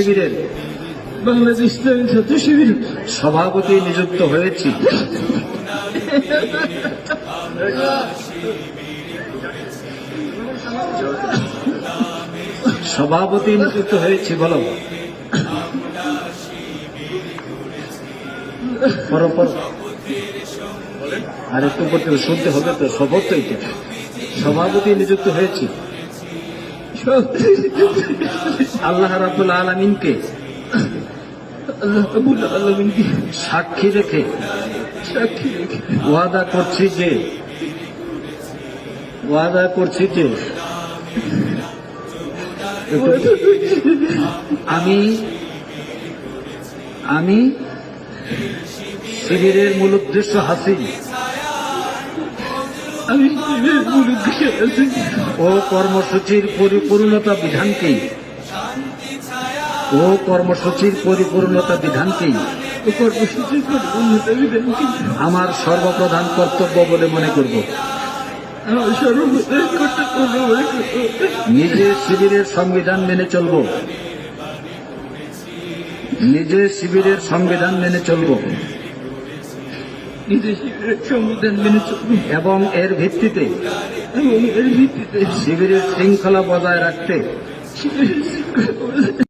শিবিরের, বাংলাদেশ ছাত্র শিবির সভাপতি নিযুক্ত হয়েছি। সভাপতি নিযুক্ত হয়েছি বলো। পর পর। আর একটু করতে শুনতে হবে তো সভাপতি নিযুক্ত হয়েছি। আল্লাহ রাবুল আলমিনকে সাক্ষী রেখে ওয়াদা করছি যে ওয়াদা করছি যে আমি আমি শিবিরের মূল উদ্দেশ্য হাসিল। আমি ও কর্মসূচির পরিপূর্ণতা বিধানকেই ও কর্মসূচির পরিপূর্ণতা বিধানকেই বিধানকে আমার সর্বপ্রধান কর্তব্য বলে মনে করব। নিজে শিবিরের সংবিধান মেনে চলব। নিজে শিবিরের সংবিধান মেনে চলব। এবং এর ভিত্তিতে এবং এর ভিত্তিতে শিবিরের শৃঙ্খলা বজায় রাখতে